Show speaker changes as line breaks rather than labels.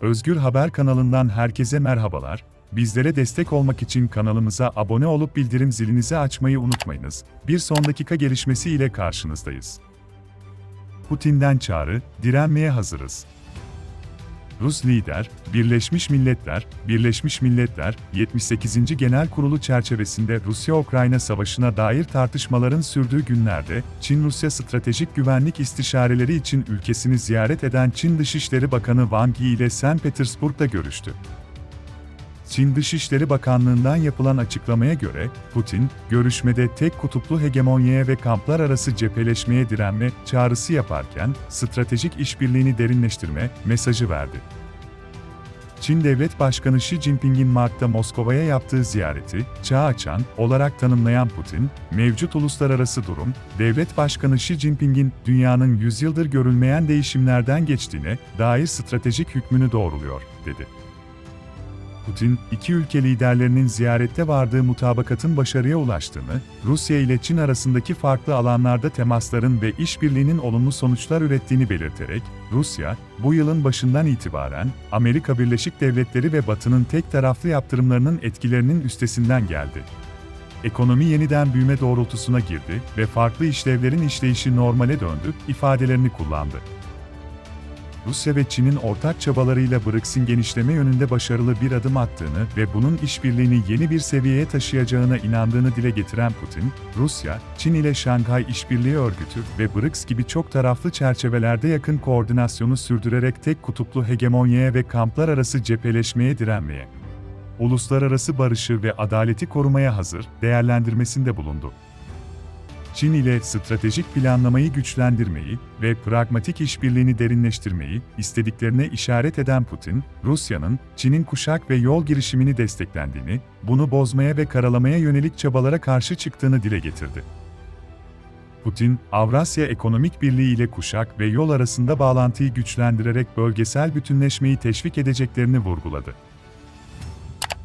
Özgür Haber kanalından herkese merhabalar. Bizlere destek olmak için kanalımıza abone olup bildirim zilinizi açmayı unutmayınız. Bir son dakika gelişmesi ile karşınızdayız. Putin'den çağrı, direnmeye hazırız. Rus lider, Birleşmiş Milletler, Birleşmiş Milletler 78. Genel Kurulu çerçevesinde Rusya-Ukrayna savaşına dair tartışmaların sürdüğü günlerde, Çin-Rusya stratejik güvenlik istişareleri için ülkesini ziyaret eden Çin Dışişleri Bakanı Wang Yi ile St. Petersburg'da görüştü. Çin Dışişleri Bakanlığı'ndan yapılan açıklamaya göre, Putin, görüşmede tek kutuplu hegemonyaya ve kamplar arası cepheleşmeye direnme çağrısı yaparken, stratejik işbirliğini derinleştirme mesajı verdi. Çin Devlet Başkanı Xi Jinping'in Mart'ta Moskova'ya yaptığı ziyareti, çağ açan olarak tanımlayan Putin, mevcut uluslararası durum, Devlet Başkanı Xi Jinping'in dünyanın yüzyıldır görülmeyen değişimlerden geçtiğine dair stratejik hükmünü doğruluyor, dedi. Putin, iki ülke liderlerinin ziyarette vardığı mutabakatın başarıya ulaştığını, Rusya ile Çin arasındaki farklı alanlarda temasların ve işbirliğinin olumlu sonuçlar ürettiğini belirterek, Rusya, bu yılın başından itibaren Amerika Birleşik Devletleri ve Batı'nın tek taraflı yaptırımlarının etkilerinin üstesinden geldi. Ekonomi yeniden büyüme doğrultusuna girdi ve farklı işlevlerin işleyişi normale döndü ifadelerini kullandı. Rusya ve Çin'in ortak çabalarıyla BRICS'in genişleme yönünde başarılı bir adım attığını ve bunun işbirliğini yeni bir seviyeye taşıyacağına inandığını dile getiren Putin, Rusya, Çin ile Şanghay İşbirliği Örgütü ve BRICS gibi çok taraflı çerçevelerde yakın koordinasyonu sürdürerek tek kutuplu hegemonyaya ve kamplar arası cepheleşmeye direnmeye, uluslararası barışı ve adaleti korumaya hazır değerlendirmesinde bulundu. Çin ile stratejik planlamayı güçlendirmeyi ve pragmatik işbirliğini derinleştirmeyi istediklerine işaret eden Putin, Rusya'nın Çin'in kuşak ve yol girişimini desteklendiğini, bunu bozmaya ve karalamaya yönelik çabalara karşı çıktığını dile getirdi. Putin, Avrasya Ekonomik Birliği ile kuşak ve yol arasında bağlantıyı güçlendirerek bölgesel bütünleşmeyi teşvik edeceklerini vurguladı.